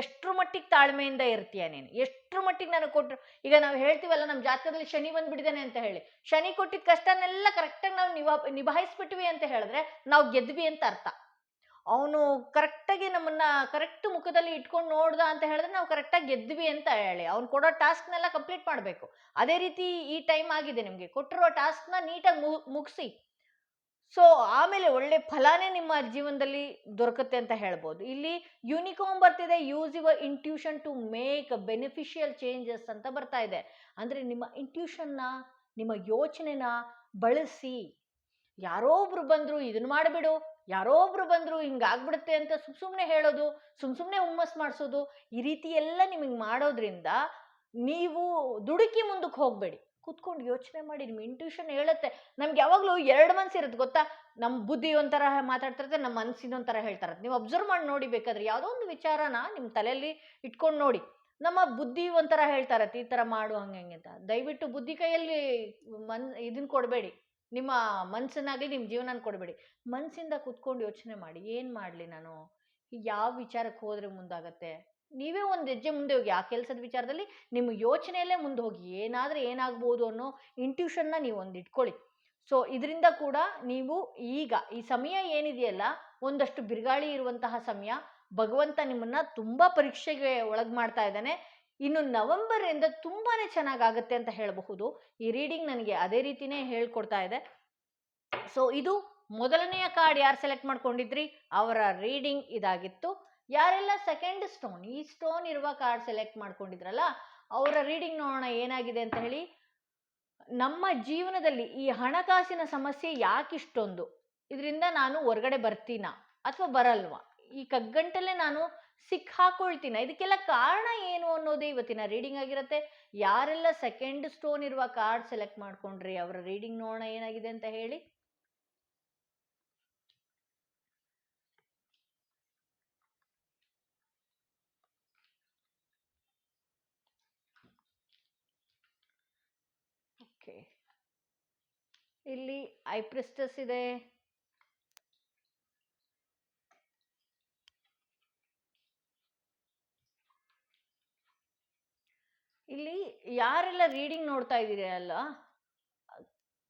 ಎಷ್ಟ್ರ ಮಟ್ಟಿಗೆ ತಾಳ್ಮೆಯಿಂದ ಇರ್ತೀಯ ನೀನು? ಎಷ್ಟ್ರ ಮಟ್ಟಿಗೆ ನಾನು ಕೊಟ್ಟರು ಈಗ ನಾವು ಹೇಳ್ತೀವಲ್ಲ ನಮ್ಮ ಜಾತಕದಲ್ಲಿ ಶನಿ ಬಂದ್ಬಿಟ್ಟಿದ್ದಾನೆ ಅಂತ ಹೇಳಿ. ಶನಿ ಕೊಟ್ಟಿದ್ದ ಕಷ್ಟನೆಲ್ಲ ಕರೆಕ್ಟಾಗಿ ನಾವು ನಿಭಾ, ನಿಭಾಯಿಸ್ಬಿಟ್ವಿ ಅಂತ ಹೇಳಿದ್ರೆ ನಾವು ಗೆದ್ವಿ ಅಂತ ಅರ್ಥ. ಅವನು ಕರೆಕ್ಟಾಗಿ ನಮ್ಮನ್ನ, ಕರೆಕ್ಟ್ ಮುಖದಲ್ಲಿ ಇಟ್ಕೊಂಡು ನೋಡ್ದ ಅಂತ ಹೇಳಿದ್ರೆ ನಾವು ಕರೆಕ್ಟಾಗಿ ಗೆದ್ವಿ ಅಂತ ಹೇಳಿ. ಅವ್ನು ಕೊಡೋ ಟಾಸ್ಕ್ನೆಲ್ಲ ಕಂಪ್ಲೀಟ್ ಮಾಡಬೇಕು. ಅದೇ ರೀತಿ ಈ ಟೈಮ್ ಆಗಿದೆ ನಿಮಗೆ. ಕೊಟ್ಟಿರೋ ಟಾಸ್ಕ್ನ ನೀಟಾಗಿ ಮುಗಿಸಿ. ಸೊ, ಆಮೇಲೆ ಒಳ್ಳೆ ಫಲಾನೇ ನಿಮ್ಮ ಜೀವನದಲ್ಲಿ ದೊರಕುತ್ತೆ ಅಂತ ಹೇಳ್ಬೋದು. ಇಲ್ಲಿ ಯೂನಿಕಾಮ್ ಬರ್ತಿದೆ use your intuition to make beneficial changes ಅಂತ ಬರ್ತಾ ಇದೆ. ಅಂದರೆ ನಿಮ್ಮ ಇಂಟ್ಯೂಷನ್ನ ನಿಮ್ಮ ಯೋಚನೆನ ಬಳಸಿ. ಯಾರೋ ಒಬ್ರು ಬಂದರು ಇದನ್ನ ಮಾಡಿಬಿಡು. ಯಾರೋ ಒಬ್ರು ಬಂದ್ರು ಹಿಂಗಾಗ್ಬಿಡುತ್ತೆ ಅಂತ ಸುಮ್ ಸುಮ್ಮನೆ ಹೇಳೋದು, ಸುಮ್ ಸುಮ್ಮನೆ ಹುಮ್ಮಸ್ ಮಾಡಿಸೋದು, ಈ ರೀತಿ ಎಲ್ಲ ನಿಮಗೆ ಮಾಡೋದ್ರಿಂದ ನೀವು ದುಡುಕಿ ಮುಂದಕ್ಕೆ ಹೋಗಬೇಡಿ. ಕೂತ್ಕೊಂಡು ಯೋಚನೆ ಮಾಡಿ ನಿಮ್ಮ ಇಂಟ್ಯೂಷನ್ ಹೇಳುತ್ತೆ. ನಮ್ಗೆ ಯಾವಾಗಲೂ ಎರಡು ಮನ್ಸು ಇರುತ್ತೆ ಗೊತ್ತಾ? ನಮ್ಮ ಬುದ್ಧಿ ಒಂಥರ ಮಾತಾಡ್ತಿರುತ್ತೆ ನಮ್ಮ ಮನ್ಸಿನ ಒಂಥರ ಹೇಳ್ತಾರೆ ನೀವು ಅಬ್ಸರ್ವ್ ಮಾಡಿ ನೋಡಿ ಬೇಕಾದ್ರೆ ಯಾವುದೋ ಒಂದು ವಿಚಾರನ ನಿಮ್ಮ ತಲೆಯಲ್ಲಿ ಇಟ್ಕೊಂಡು ನೋಡಿ. ನಮ್ಮ ಬುದ್ಧಿ ಒಂಥರ ಹೇಳ್ತಾರತ್ತೆ ಈ ಥರ ಮಾಡು, ಹಂಗೆ ಹಂಗೆ ಅಂತ. ದಯವಿಟ್ಟು ಬುದ್ಧಿ ಕೈಯಲ್ಲಿ ಮನ್ ಇದನ್ನ ಕೊಡಬೇಡಿ. ನಿಮ್ಮ ಮನಸ್ಸನ್ನಾಗಲಿ ನಿಮ್ಮ ಜೀವನನ ಕೊಡಬೇಡಿ. ಮನಸ್ಸಿಂದ ಕೂತ್ಕೊಂಡು ಯೋಚನೆ ಮಾಡಿ, ಏನು ಮಾಡಲಿ ನಾನು? ಯಾವ ವಿಚಾರಕ್ಕೆ ಹೋದರೆ ಮುಂದಾಗತ್ತೆ? ನೀವೇ ಒಂದು ಹೆಜ್ಜೆ ಮುಂದೆ ಹೋಗಿ, ಆ ಕೆಲಸದ ವಿಚಾರದಲ್ಲಿ ನಿಮ್ಮ ಯೋಚನೆಯಲ್ಲೇ ಮುಂದೆ ಹೋಗಿ, ಏನಾದರೂ ಏನಾಗ್ಬೋದು ಅನ್ನೋ ಇಂಟ್ಯೂಷನ್ನ ನೀವು ಒಂದು ಇಟ್ಕೊಳ್ಳಿ. ಸೊ ಇದರಿಂದ ಕೂಡ ನೀವು ಈಗ, ಈ ಸಮಯ ಏನಿದೆಯಲ್ಲ, ಒಂದಷ್ಟು ಬಿರುಗಾಳಿ ಇರುವಂತಹ ಸಮಯ, ಭಗವಂತ ನಿಮ್ಮನ್ನ ತುಂಬ ಪರೀಕ್ಷೆಗೆ ಒಳಗೆ ಮಾಡ್ತಾ ಇದ್ದಾನೆ. ಇನ್ನು ನವೆಂಬರಿಂದ ತುಂಬಾ ಚೆನ್ನಾಗಾಗುತ್ತೆ ಅಂತ ಹೇಳಬಹುದು. ಈ ರೀಡಿಂಗ್ ನನಗೆ ಅದೇ ರೀತಿನೇ ಹೇಳ್ಕೊಡ್ತಾ ಇದೆ. ಸೊ, ಇದು ಮೊದಲನೆಯ ಕಾರ್ಡ್ ಯಾರು ಸೆಲೆಕ್ಟ್ ಮಾಡ್ಕೊಂಡಿದ್ರಿ? ಅವರ ರೀಡಿಂಗ್ ಇದಾಗಿತ್ತು. ಯಾರೆಲ್ಲ ಸೆಕೆಂಡ್ ಸ್ಟೋನ್, ಈ ಸ್ಟೋನ್ ಇರುವ ಕಾರ್ಡ್ ಸೆಲೆಕ್ಟ್ ಮಾಡ್ಕೊಂಡಿದ್ರಲ್ಲ, ಅವರ ರೀಡಿಂಗ್ ನೋಡೋಣ ಏನಾಗಿದೆ ಅಂತ ಹೇಳಿ, ನಮ್ಮ ಜೀವನದಲ್ಲಿ ಈ ಹಣಕಾಸಿನ ಸಮಸ್ಯೆ ಯಾಕಿಷ್ಟೊಂದು? ಇದರಿಂದ ನಾನು ಹೊರಗಡೆ ಬರ್ತೀನಾ ಅಥವಾ ಬರಲ್ವಾ? ಈ ಕಗ್ಗಂಟಲ್ಲೇ ನಾನು ಸಿಕ್ಕಾಕೊಳ್ತೀನ. ಇದಕ್ಕೆಲ್ಲ ಕಾರಣ ಏನು ಅನ್ನೋದೇ ಇವತ್ತಿನ ರೀಡಿಂಗ್ ಆಗಿರುತ್ತೆ. ಯಾರೆಲ್ಲ ಸೆಕೆಂಡ್ ಸ್ಟೋನ್ ಇರುವ ಕಾರ್ಡ್ ಸೆಲೆಕ್ಟ್ ಮಾಡ್ಕೊಂಡ್ರಿ, ಅವರ ರೀಡಿಂಗ್ ನೋಡೋಣ ಏನಾಗಿದೆ ಅಂತ ಹೇಳಿ. ಓಕೆ. ಇಲ್ಲಿ ಐಪ್ರಿಸ್ಟಸ್ ಇದೆ. ಇಲ್ಲಿ ಯಾರೆಲ್ಲ ರೀಡಿಂಗ್ ನೋಡ್ತಾ ಇದ್ದೀರಲ್ಲ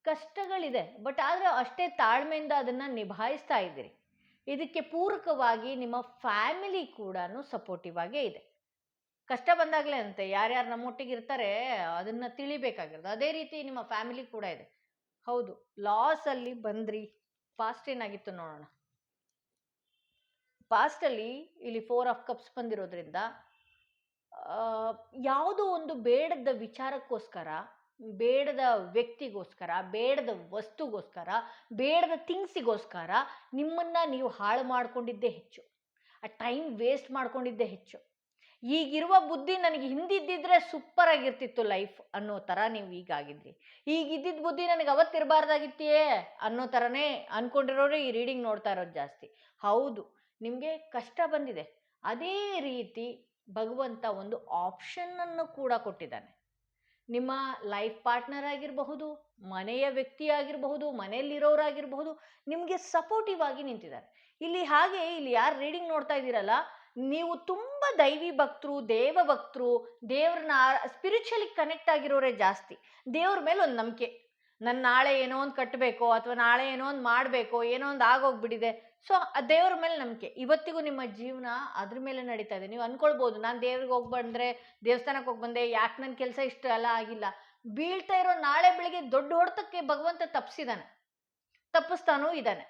ಕಷ್ಟಗಳಿದೆ. ಬಟ್ ಆದರೆ ಅಷ್ಟೇ ತಾಳ್ಮೆಯಿಂದ ಅದನ್ನು ನಿಭಾಯಿಸ್ತಾ ಇದ್ದೀರಿ. ಇದಕ್ಕೆ ಪೂರಕವಾಗಿ ನಿಮ್ಮ ಫ್ಯಾಮಿಲಿ ಕೂಡ ಸಪೋರ್ಟಿವ್ ಆಗೇ ಇದೆ. ಕಷ್ಟ ಬಂದಾಗಲೇ ಅಂತೆ, ಯಾರ್ಯಾರು ನಮ್ಮೊಟ್ಟಿಗೆ ಇರ್ತಾರೆ, ಅದನ್ನು ತಿಳಿಬೇಕಾಗಿರೋದು. ಅದೇ ರೀತಿ ನಿಮ್ಮ ಫ್ಯಾಮಿಲಿ ಕೂಡ ಇದೆ. ಹೌದು ಲಾಸಲ್ಲಿ ಬಂದ್ರಿ. ಪಾಸ್ಟ್ ಏನಾಗಿತ್ತು ನೋಡೋಣ. ಪಾಸ್ಟಲ್ಲಿ ಇಲ್ಲಿ ಫೋರ್ ಆಫ್ ಕಪ್ಸ್ ಬಂದಿರೋದ್ರಿಂದ ಯಾವುದೋ ಒಂದು ಬೇಡದ ವಿಚಾರಕ್ಕೋಸ್ಕರ, ಬೇಡದ ವ್ಯಕ್ತಿಗೋಸ್ಕರ, ಬೇಡದ ವಸ್ತುಗೋಸ್ಕರ, ಬೇಡದ ಥಿಂಗ್ಸಿಗೋಸ್ಕರ ನಿಮ್ಮನ್ನು ನೀವು ಹಾಳು ಮಾಡಿಕೊಂಡಿದ್ದೇ ಹೆಚ್ಚು. ಆ ಟೈಮ್ ವೇಸ್ಟ್ ಮಾಡ್ಕೊಂಡಿದ್ದೇ ಹೆಚ್ಚು. ಈಗಿರುವ ಬುದ್ಧಿ ನನಗೆ ಹಿಂದಿದ್ದಿದ್ರೆ ಸೂಪರ್ ಆಗಿರ್ತಿತ್ತು ಲೈಫ್ ಅನ್ನೋ ಥರ ನೀವು ಈಗ ಆಗಿದ್ರಿ ಈಗ ಇದ್ದಿದ್ದ ಬುದ್ಧಿ ನನಗೆ ಅವತ್ತಿರಬಾರ್ದಾಗಿತ್ತೆಯೇ ಅನ್ನೋ ಥರನೇ ಅನ್ಕೊಂಡಿರೋರು ಈ ರೀಡಿಂಗ್ ನೋಡ್ತಾ ಇರೋದು ಜಾಸ್ತಿ. ಹೌದು, ನಿಮಗೆ ಕಷ್ಟ ಬಂದಿದೆ. ಅದೇ ರೀತಿ ಭಗವಂತ ಒಂದು ಆಪ್ಷನ್ನನ್ನು ಕೂಡ ಕೊಟ್ಟಿದ್ದಾನೆ. ನಿಮ್ಮ ಲೈಫ್ ಪಾರ್ಟ್ನರ್ ಆಗಿರಬಹುದು, ಮನೆಯ ವ್ಯಕ್ತಿ ಆಗಿರಬಹುದು, ಮನೆಯಲ್ಲಿರೋರಾಗಿರಬಹುದು, ನಿಮಗೆ ಸಪೋರ್ಟಿವ್ ಆಗಿ ನಿಂತಿದ್ದಾರೆ. ಇಲ್ಲಿ ಹಾಗೆ, ಇಲ್ಲಿ ಯಾರು ರೀಡಿಂಗ್ ನೋಡ್ತಾ ಇದ್ದೀರಲ್ಲ, ನೀವು ತುಂಬ ದೈವಿ ಭಕ್ತರು, ದೇವ ಭಕ್ತರು, ದೇವ್ರನ್ನ ಸ್ಪಿರಿಚುವಲಿ ಕನೆಕ್ಟ್ ಆಗಿರೋರೇ ಜಾಸ್ತಿ. ದೇವ್ರ ಮೇಲೆ ಒಂದು ನಂಬಿಕೆ. ನನ್ನ ನಾಳೆ ಏನೋ ಒಂದು ಕಟ್ಟಬೇಕು ಅಥವಾ ನಾಳೆ ಏನೋ ಒಂದು ಮಾಡಬೇಕು, ಏನೋ ಒಂದು ಆಗೋಗ್ಬಿಟ್ಟಿದೆ ಸೊ, ಆ ದೇವ್ರ ಮೇಲೆ ನಂಬಿಕೆ. ಇವತ್ತಿಗೂ ನಿಮ್ಮ ಜೀವನ ಅದ್ರ ಮೇಲೆ ನಡೀತಾ ಇದೆ. ನೀವು ಅನ್ಕೊಳ್ಬೋದು, ನಾನು ದೇವ್ರಿಗೆ ಹೋಗಿ ಬಂದರೆ ದೇವಸ್ಥಾನಕ್ಕೆ ಹೋಗಿ ಬಂದೆ, ಯಾಕೆ ನನ್ನ ಕೆಲಸ ಇಷ್ಟ ಎಲ್ಲ ಆಗಿಲ್ಲ. ಬೀಳ್ತಾ ಇರೋ ನಾಳೆ ಬೆಳಿಗ್ಗೆ ದೊಡ್ಡ ಹೊಡೆತಕ್ಕೆ ಭಗವಂತ ತಪ್ಪಿಸಿದಾನೆ ತಪ್ಪಿಸ್ತಾನೂ ಇದ್ದಾನೆ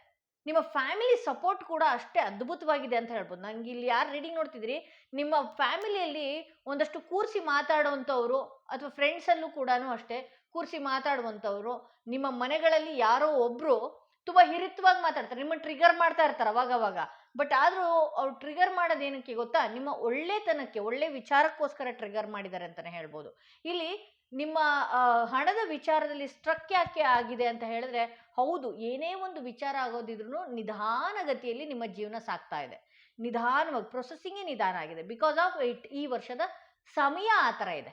ನಿಮ್ಮ ಫ್ಯಾಮಿಲಿ ಸಪೋರ್ಟ್ ಕೂಡ ಅಷ್ಟೇ ಅದ್ಭುತವಾಗಿದೆ ಅಂತ ಹೇಳ್ಬೋದು. ನಂಗೆ ಇಲ್ಲಿ ಯಾರು ರೀಡಿಂಗ್ ನೋಡ್ತಿದ್ರಿ ನಿಮ್ಮ ಫ್ಯಾಮಿಲಿಯಲ್ಲಿ ಒಂದಷ್ಟು ಕೂರಿಸಿ ಮಾತಾಡುವಂಥವ್ರು ಅಥವಾ ಫ್ರೆಂಡ್ಸಲ್ಲೂ ಕೂಡ ಅಷ್ಟೇ, ಕೂರಿಸಿ ಮಾತಾಡುವಂಥವ್ರು, ನಿಮ್ಮ ಮನೆಗಳಲ್ಲಿ ಯಾರೋ ಒಬ್ಬರು ತುಂಬ ಹಿರಿತ್ವಾಗಿ ಮಾತಾಡ್ತಾರೆ, ನಿಮ್ಮ ಟ್ರಿಗರ್ ಮಾಡ್ತಾ ಇರ್ತಾರೆ ಅವಾಗ ಅವಾಗ. ಬಟ್ ಆದರೂ ಅವ್ರು ಟ್ರಿಗರ್ ಮಾಡೋದೇನಕ್ಕೆ ಗೊತ್ತಾ? ನಿಮ್ಮ ಒಳ್ಳೆತನಕ್ಕೆ, ಒಳ್ಳೆ ವಿಚಾರಕ್ಕೋಸ್ಕರ ಟ್ರಿಗರ್ ಮಾಡಿದ್ದಾರೆ ಅಂತಲೇ ಹೇಳ್ಬೋದು. ಇಲ್ಲಿ ನಿಮ್ಮ ಹಣದ ವಿಚಾರದಲ್ಲಿ ಸ್ಟ್ರಕ್ ಯಾಕೆ ಆಗಿದೆ ಅಂತ ಹೇಳಿದ್ರೆ, ಹೌದು, ಏನೇ ಒಂದು ವಿಚಾರ ಆಗೋದಿದ್ರು ನಿಧಾನಗತಿಯಲ್ಲಿ ನಿಮ್ಮ ಜೀವನ ಸಾಗ್ತಾ ಇದೆ. ನಿಧಾನವಾಗಿ ಪ್ರೊಸೆಸಿಂಗೇ ನಿಧಾನ ಆಗಿದೆ. ಬಿಕಾಸ್ ಆಫ್ ಇಟ್ ಈ ವರ್ಷದ ಸಮಯ ಆ ಥರ ಇದೆ.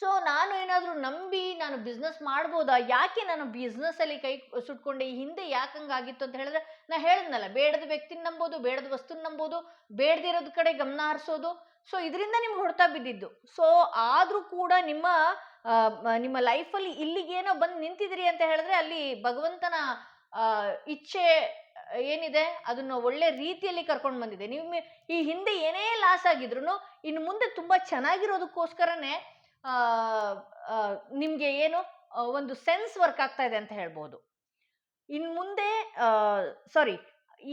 ಸೊ ನಾನು ಏನಾದರೂ ನಂಬಿ ನಾನು ಬಿಸ್ನೆಸ್ ಮಾಡ್ಬೋದಾ? ಯಾಕೆ ನಾನು ಬಿಸ್ನೆಸ್ಸಲ್ಲಿ ಕೈ ಸುಟ್ಕೊಂಡೆ? ಈ ಹಿಂದೆ ಯಾಕೆ ಹಂಗಾಗಿತ್ತು ಅಂತ ಹೇಳಿದ್ರೆ, ನಾ ಹೇಳಿದ್ನಲ್ಲ, ಬೇಡದ ವ್ಯಕ್ತಿನ ನಂಬೋದು, ಬೇಡದ ವಸ್ತುನ ನಂಬೋದು, ಬೇಡದಿರೋದ್ ಕಡೆ ಗಮನ ಹರಿಸೋದು. ಸೊ ಇದರಿಂದ ನಿಮ್ಗೆ ಹೊಡ್ತಾ ಬಿದ್ದಿದ್ದು. ಸೊ ಆದರೂ ಕೂಡ ನಿಮ್ಮ ನಿಮ್ಮ ಲೈಫಲ್ಲಿ ಇಲ್ಲಿಗೇನೋ ಬಂದು ನಿಂತಿದ್ದೀರಿ ಅಂತ ಹೇಳಿದ್ರೆ, ಅಲ್ಲಿ ಭಗವಂತನ ಇಚ್ಛೆ, ಏನಿದೆ, ಅದನ್ನು ಒಳ್ಳೆ ರೀತಿಯಲ್ಲಿ ಕರ್ಕೊಂಡು ಬಂದಿದೆ. ನಿಮ್ಮ ಈ ಹಿಂದೆ ಏನೇ ಲಾಸ್ ಆಗಿದ್ರು ಇನ್ನು ಮುಂದೆ ತುಂಬ ಚೆನ್ನಾಗಿರೋದಕ್ಕೋಸ್ಕರನೇ ನಿಮಗೆ ಏನು ಒಂದು ಸೆನ್ಸ್ ವರ್ಕ್ ಆಗ್ತಾ ಇದೆ ಅಂತ ಹೇಳ್ಬೋದು. ಇನ್ ಮುಂದೆ ಸಾರಿ,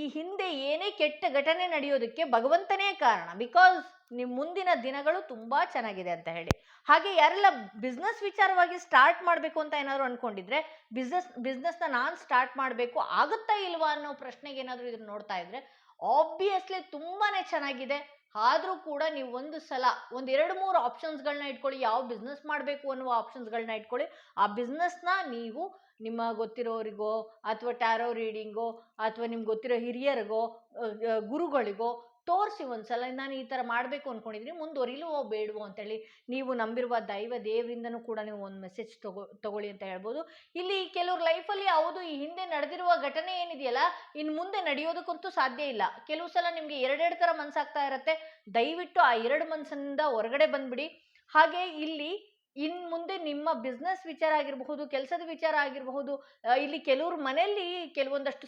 ಈ ಹಿಂದೆ ಏನೇ ಕೆಟ್ಟ ಘಟನೆ ನಡೆಯೋದಕ್ಕೆ ಭಗವಂತನೇ ಕಾರಣ, ಬಿಕಾಸ್ ನಿಮ್ಮ ಮುಂದಿನ ದಿನಗಳು ತುಂಬಾ ಚೆನ್ನಾಗಿದೆ ಅಂತ ಹೇಳಿ. ಹಾಗೆ ಯಾರೆಲ್ಲ ಬಿಸ್ನೆಸ್ ವಿಚಾರವಾಗಿ ಸ್ಟಾರ್ಟ್ ಮಾಡಬೇಕು ಅಂತ ಏನಾದರೂ ಅನ್ಕೊಂಡಿದ್ರೆ, ಬಿಸ್ನೆಸ್, ಬಿಸ್ನೆಸ್ನ ನಾನು ಸ್ಟಾರ್ಟ್ ಮಾಡಬೇಕು ಆಗುತ್ತಾ ಇಲ್ವಾ ಅನ್ನೋ ಪ್ರಶ್ನೆಗೆ ಏನಾದರೂ ಇದನ್ನ ನೋಡ್ತಾ ಇದ್ರೆ ಆಬ್ವಿಯಸ್ಲಿ ತುಂಬಾನೇ ಚೆನ್ನಾಗಿದೆ. ಆದರೂ ಕೂಡ ನೀವು ಒಂದು ಸಲ ಒಂದು ಎರಡು ಮೂರು ಆಪ್ಷನ್ಸ್ಗಳನ್ನ ಇಟ್ಕೊಳ್ಳಿ. ಯಾವ ಬಿಸ್ನೆಸ್ ಮಾಡಬೇಕು ಅನ್ನುವ ಆಪ್ಷನ್ಸ್ಗಳನ್ನ ಇಟ್ಕೊಳ್ಳಿ. ಆ ಬಿಸ್ನೆಸ್ನ ನೀವು ನಿಮ್ಮ ಗೊತ್ತಿರೋರಿಗೋ, ಅಥವಾ ಟ್ಯಾರೋ ರೀಡಿಂಗೋ ಅಥವಾ ನಿಮ್ಗೆ ಗೊತ್ತಿರೋ ಹಿರಿಯರಿಗೋ ಗುರುಗಳಿಗೋ ತೋರಿಸಿ ಒಂದ್ಸಲ, ನಾನು ಈ ಥರ ಮಾಡಬೇಕು ಅಂದ್ಕೊಂಡಿದ್ದೀನಿ ಮುಂದುವರಿಲುವೋ ಬೇಡವೋ ಅಂತೇಳಿ ನೀವು ನಂಬಿರುವ ದೈವ ದೇವರಿಂದನೂ ಕೂಡ ನೀವು ಒಂದು ಮೆಸೇಜ್ ತಗೋ, ತಗೊಳ್ಳಿ ಅಂತ ಹೇಳ್ಬೋದು. ಇಲ್ಲಿ ಕೆಲವ್ರ ಲೈಫಲ್ಲಿ ಹೌದು, ಈ ಹಿಂದೆ ನಡೆದಿರುವ ಘಟನೆ ಏನಿದೆಯಲ್ಲ ಇನ್ನು ಮುಂದೆ ನಡೆಯೋದಕ್ಕಂತೂ ಸಾಧ್ಯ ಇಲ್ಲ. ಕೆಲವು ಸಲ ನಿಮಗೆ ಎರಡೆರಡು ಥರ ಮನಸ್ಸಾಗ್ತಾ ಇರುತ್ತೆ. ದಯವಿಟ್ಟು ಆ ಎರಡು ಮನ್ಸಿಂದ ಹೊರಗಡೆ ಬಂದ್ಬಿಡಿ. ಹಾಗೆ ಇಲ್ಲಿ ಇನ್ನು ಮುಂದೆ ನಿಮ್ಮ ಬಿಸ್ನೆಸ್ ವಿಚಾರ ಆಗಿರಬಹುದು, ಕೆಲಸದ ವಿಚಾರ ಆಗಿರಬಹುದು ಇಲ್ಲಿ ಕೆಲವ್ರ ಮನೆಯಲ್ಲಿ ಕೆಲವೊಂದಷ್ಟು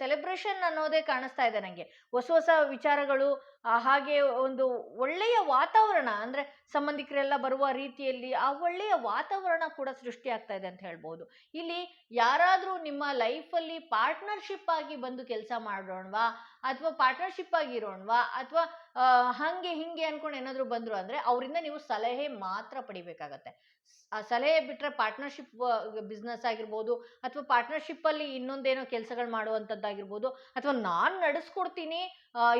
ಸೆಲೆಬ್ರೇಷನ್ ಅನ್ನೋದೇ ಕಾಣಿಸ್ತಾ ಇದೆ ನನಗೆ ಹೊಸ ಹೊಸ ವಿಚಾರಗಳು ಹಾಗೆ ಒಂದು ಒಳ್ಳೆಯ ವಾತಾವರಣ, ಅಂದರೆ ಸಂಬಂಧಿಕರೆಲ್ಲ ಬರುವ ರೀತಿಯಲ್ಲಿ ಆ ಒಳ್ಳೆಯ ವಾತಾವರಣ ಕೂಡ ಸೃಷ್ಟಿ ಆಗ್ತಾ ಇದೆ ಅಂತ ಹೇಳ್ಬೋದು. ಇಲ್ಲಿ ಯಾರಾದರೂ ನಿಮ್ಮ ಲೈಫಲ್ಲಿ ಪಾರ್ಟ್ನರ್ಶಿಪ್ ಆಗಿ ಬಂದು ಕೆಲಸ ಮಾಡೋಣವಾ, ಅಥವಾ ಪಾರ್ಟ್ನರ್ಶಿಪ್ ಆಗಿರೋಣವಾ, ಅಥವಾ ಹಾಗೆ ಹಿಂಗೆ ಅನ್ಕೊಂಡು ಏನಾದರೂ ಬಂದರು ಅಂದರೆ ಅವರಿಂದ ನೀವು ಸಲಹೆ ಮಾತ್ರ ಪಡಿಬೇಕಾಗತ್ತೆ. ಆ ಸಲಹೆ ಬಿಟ್ಟರೆ ಪಾರ್ಟ್ನರ್ಶಿಪ್ ಬಿಸ್ನೆಸ್ ಆಗಿರ್ಬೋದು ಅಥವಾ ಪಾರ್ಟ್ನರ್ಶಿಪ್ಪಲ್ಲಿ ಇನ್ನೊಂದೇನೋ ಕೆಲಸಗಳು ಮಾಡುವಂಥದ್ದಾಗಿರ್ಬೋದು ಅಥವಾ ನಾನು ನಡೆಸ್ಕೊಡ್ತೀನಿ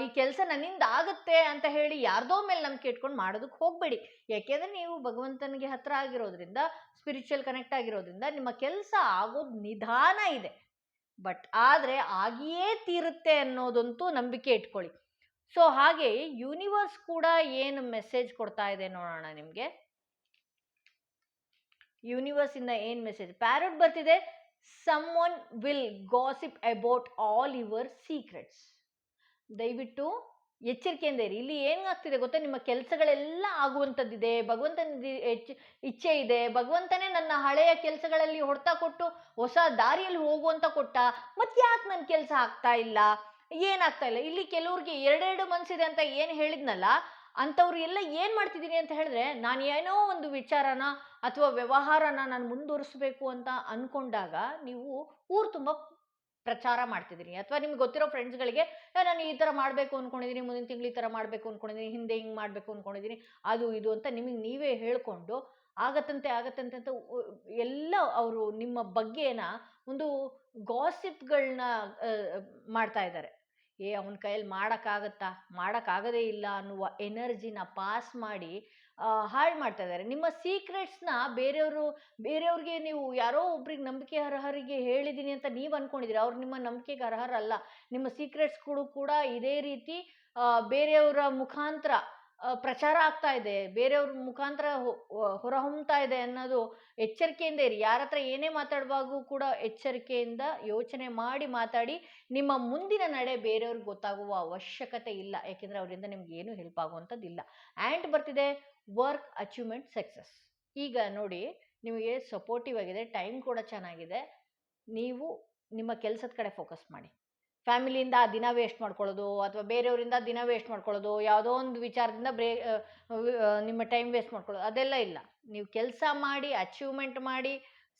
ಈ ಕೆಲಸ ನನ್ನಿಂದ ಆಗುತ್ತೆ ಅಂತ ಹೇಳಿ ಯಾರ್ದೋ ಮೇಲೆ ನಂಬಿಕೆ ಇಟ್ಕೊಂಡು ಮಾಡೋದಕ್ಕೆ ಹೋಗಬೇಡಿ. ಯಾಕೆಂದರೆ ನೀವು ಭಗವಂತನಿಗೆ ಹತ್ರ ಆಗಿರೋದ್ರಿಂದ ಸ್ಪಿರಿಚುವಲ್ ಕನೆಕ್ಟ್ ಆಗಿರೋದ್ರಿಂದ ನಿಮ್ಮ ಕೆಲಸ ಆಗೋದು ನಿಧಾನ ಇದೆ. ಬಟ್ ಆದರೆ ಆಗಿಯೇ ತೀರುತ್ತೆ ಅನ್ನೋದಂತೂ ನಂಬಿಕೆ ಇಟ್ಕೊಳ್ಳಿ. ಸೊ, ಹಾಗೆ ಯೂನಿವರ್ಸ್ ಕೂಡ ಏನು ಮೆಸೇಜ್ ಕೊಡ್ತಾ ಇದೆ ನೋಡೋಣ ನಿಮಗೆ? ಯೂನಿವರ್ಸ್ ಇಂದ ಏನು ಮೆಸೇಜ್? ಪ್ಯಾರೋಟ್ ಬರ್ತಿದೆ someone will gossip about all your secrets ದಯವಿಟ್ಟು ಎಚ್ಚರಿಕೆಯಿಂದ ಇರಿ. ಇಲ್ಲಿ ಏನಾಗ್ತಿದೆ ಗೊತ್ತಾ? ನಿಮ್ಮ ಕೆಲಸಗಳೆಲ್ಲ ಆಗುವಂಥದ್ದಿದೆ. ಭಗವಂತನ ಇಚ್ಛೆ ಇದೆ. ಭಗವಂತನೇ ನನ್ನ ಹಳೆಯ ಕೆಲಸಗಳಲ್ಲಿ ಹೊಡ್ತಾ ಕೊಟ್ಟು ಹೊಸ ದಾರಿಯಲ್ಲಿ ಹೋಗುವಂತ ಕೊಟ್ಟ. ಮತ್ತೆ ಯಾಕೆ ನನ್ನ ಕೆಲಸ ಆಗ್ತಾ ಇಲ್ಲ? ಏನಾಗ್ತಾ ಇಲ್ಲ. ಇಲ್ಲಿ ಕೆಲವ್ರಿಗೆ ಎರಡೆರಡು ಮನಸ್ಸಿದೆ ಅಂತ ಏನು ಹೇಳಿದ್ನಲ್ಲ, ಅಂಥವ್ರು ಎಲ್ಲ ಏನು ಮಾಡ್ತಿದ್ದೀನಿ ಅಂತ ಹೇಳಿದ್ರೆ, ನಾನು ಏನೋ ಒಂದು ವಿಚಾರನ ಅಥವಾ ವ್ಯವಹಾರನ ನಾನು ಮುಂದುವರಿಸ್ಬೇಕು ಅಂತ ಅಂದ್ಕೊಂಡಾಗ ನೀವು ಊರು ತುಂಬ ಪ್ರಚಾರ ಮಾಡ್ತಿದ್ದೀನಿ ಅಥವಾ ನಿಮ್ಗೆ ಗೊತ್ತಿರೋ ಫ್ರೆಂಡ್ಸ್ಗಳಿಗೆ ನಾನು ಈ ಥರ ಮಾಡಬೇಕು ಅಂದ್ಕೊಂಡಿದ್ದೀನಿ ಮುಂದಿನ ತಿಂಗಳು ಈ ಥರ ಮಾಡಬೇಕು ಅಂದ್ಕೊಂಡಿದ್ದೀನಿ ಹಿಂದೆ ಹಿಂಗೆ ಮಾಡಬೇಕು ಅಂದ್ಕೊಂಡಿದ್ದೀನಿ ಅದು ಇದು ಅಂತ ನಿಮಗೆ ನೀವೇ ಹೇಳ್ಕೊಂಡು, ಆಗತ್ತಂತೆ ಆಗತ್ತಂತೆ ಅಂತ ಎಲ್ಲ ಅವರು ನಿಮ್ಮ ಬಗ್ಗೆನ ಒಂದು ಗಾಸಿಪ್ಗಳನ್ನ ಮಾಡ್ತಾ ಇದ್ದಾರೆ. ಏ, ಅವನ ಕೈಯಲ್ಲಿ ಮಾಡೋಕ್ಕಾಗತ್ತಾ? ಮಾಡೋಕ್ಕಾಗದೇ ಇಲ್ಲ ಅನ್ನುವ ಎನರ್ಜಿನ ಪಾಸ್ ಮಾಡಿ ಹಾಳು ಮಾಡ್ತಾ ಇದ್ದಾರೆ ನಿಮ್ಮ ಸೀಕ್ರೆಟ್ಸ್ನ ಬೇರೆಯವರು, ಬೇರೆಯವ್ರಿಗೆ ನೀವು ಯಾರೋ ಒಬ್ರಿಗೆ ನಂಬಿಕೆ ಅರ್ಹರಿಗೆ ಹೇಳಿದ್ದೀನಿ ಅಂತ ನೀವು ಅಂದ್ಕೊಂಡಿದ್ದೀರಿ ಅವ್ರು ನಿಮ್ಮ ನಂಬಿಕೆಗೆ ಅರ್ಹರಲ್ಲ. ನಿಮ್ಮ ಸೀಕ್ರೆಟ್ಸ್ಗಳು ಕೂಡ ಇದೇ ರೀತಿ ಬೇರೆಯವರ ಮುಖಾಂತರ ಪ್ರಚಾರ ಆಗ್ತಾ ಇದೆ. ಬೇರೆಯವ್ರ ಮುಖಾಂತರ ಹೊರಹೊಮ್ತಾ ಇದೆ ಅನ್ನೋದು ಎಚ್ಚರಿಕೆಯಿಂದ ಇರಿ. ಯಾರ ಹತ್ರ ಏನೇ ಮಾತಾಡುವಾಗೂ ಕೂಡ ಎಚ್ಚರಿಕೆಯಿಂದ ಯೋಚನೆ ಮಾಡಿ ಮಾತಾಡಿ. ನಿಮ್ಮ ಮುಂದಿನ ನಡೆ ಬೇರೆಯವ್ರಿಗೆ ಗೊತ್ತಾಗುವ ಅವಶ್ಯಕತೆ ಇಲ್ಲ. ಯಾಕೆಂದರೆ ಅವರಿಂದ ನಿಮ್ಗೆ ಏನು ಹೆಲ್ಪ್ ಆಗುವಂಥದ್ದಿಲ್ಲ ಆ್ಯಂಡ್ ಬರ್ತಿದೆ ವರ್ಕ್ ಅಚೀವ್ಮೆಂಟ್ ಸಕ್ಸಸ್ ಈಗ ನೋಡಿ, ನಿಮಗೆ ಸಪೋರ್ಟಿವ್ ಆಗಿದೆ ಟೈಮ್ ಕೂಡ ಚೆನ್ನಾಗಿದೆ. ನೀವು ನಿಮ್ಮ ಕೆಲಸದ ಕಡೆ ಫೋಕಸ್ ಮಾಡಿ. ಫ್ಯಾಮಿಲಿಯಿಂದ ದಿನ ವೇಸ್ಟ್ ಮಾಡ್ಕೊಳ್ಳೋದು ಅಥವಾ ಬೇರೆಯವರಿಂದ ದಿನ ವೇಸ್ಟ್ ಮಾಡ್ಕೊಳ್ಳೋದು, ಯಾವುದೋ ಒಂದು ವಿಚಾರದಿಂದ ಬ್ರೇ ನಿಮ್ಮ ಟೈಮ್ ವೇಸ್ಟ್ ಮಾಡ್ಕೊಳ್ಳೋದು, ಅದೆಲ್ಲ ಇಲ್ಲ. ನೀವು ಕೆಲಸ ಮಾಡಿ ಅಚೀವ್ಮೆಂಟ್ ಮಾಡಿ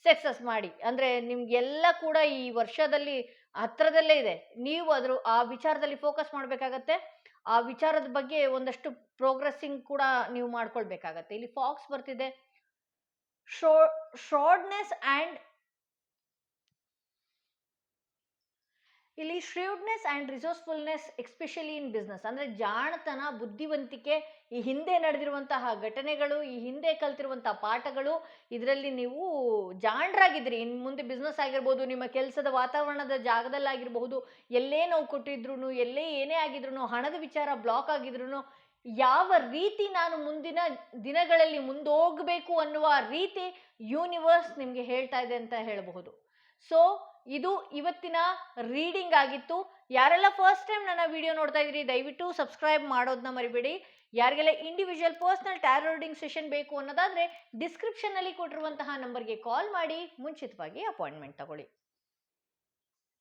ಸಕ್ಸಸ್ ಮಾಡಿ, ಅಂದರೆ ನಿಮಗೆಲ್ಲ ಕೂಡ ಈ ವರ್ಷದಲ್ಲಿ ಹತ್ರದಲ್ಲೇ ಇದೆ. ನೀವು ಅದ್ರ, ಆ ವಿಚಾರದಲ್ಲಿ ಫೋಕಸ್ ಮಾಡಬೇಕಾಗತ್ತೆ. ಆ ವಿಚಾರದ ಬಗ್ಗೆ ಒಂದಷ್ಟು ಪ್ರೋಗ್ರೆಸ್ಸಿಂಗ್ ಕೂಡ ನೀವು ಮಾಡ್ಕೊಳ್ಬೇಕಾಗತ್ತೆ. ಇಲ್ಲಿ ಫಾಕ್ಸ್ ಬರ್ತಿದೆ. ಶೋ ಶ್ರಾಡ್ನೆಸ್ ಆ್ಯಂಡ್ ಇಲ್ಲಿ shrewdness and resourcefulness especially in business ಅಂದರೆ ಜಾಣತನ, ಬುದ್ಧಿವಂತಿಕೆ, ಈ ಹಿಂದೆ ನಡೆದಿರುವಂತಹ ಘಟನೆಗಳು, ಈ ಹಿಂದೆ ಕಲ್ತಿರುವಂತಹ ಪಾಠಗಳು, ಇದರಲ್ಲಿ ನೀವು ಜಾಣರಾಗಿದ್ದೀರಿ. ಇನ್ನು ಮುಂದೆ ಬಿಸ್ನೆಸ್ ಆಗಿರ್ಬೋದು, ನಿಮ್ಮ ಕೆಲಸದ ವಾತಾವರಣದ ಜಾಗದಲ್ಲಾಗಿರಬಹುದು, ಎಲ್ಲೇ ನೋವು ಕೊಟ್ಟಿದ್ರು ಎಲ್ಲೇ ಏನೇ ಆಗಿದ್ರು ಹಣದ ವಿಚಾರ ಬ್ಲಾಕ್ ಆಗಿದ್ರು ಯಾವ ರೀತಿ ನಾನು ಮುಂದಿನ ದಿನಗಳಲ್ಲಿ ಮುಂದೋಗಬೇಕು ಅನ್ನುವ ರೀತಿ ಯೂನಿವರ್ಸ್ ನಿಮಗೆ ಹೇಳ್ತಾ ಇದೆ ಅಂತ ಹೇಳಬಹುದು. ಸೊ ಇದು ಇವತ್ತಿನ ರೀಡಿಂಗ್ ಆಗಿತ್ತು. ಯಾರೆಲ್ಲ ಫಸ್ಟ್ ಟೈಮ್ ನನ್ನ ವಿಡಿಯೋ ನೋಡ್ತಾ ಇದ್ದೀರಿ, ದಯವಿಟ್ಟು ಸಬ್ಸ್ಕ್ರೈಬ್ ಮಾಡೋದನ್ನ ಮರಿಬೇಡಿ. ಯಾರಿಗೆಲ್ಲ individual personal tarot reading session ಬೇಕು ಅನ್ನೋದಾದರೆ ಡಿಸ್ಕ್ರಿಪ್ಷನ್ನಲ್ಲಿ ಕೊಟ್ಟಿರುವಂತಹ ನಂಬರ್ಗೆ ಕಾಲ್ ಮಾಡಿ, ಮುಂಚಿತವಾಗಿ ಅಪಾಯಿಂಟ್ಮೆಂಟ್ ತಗೊಳ್ಳಿ.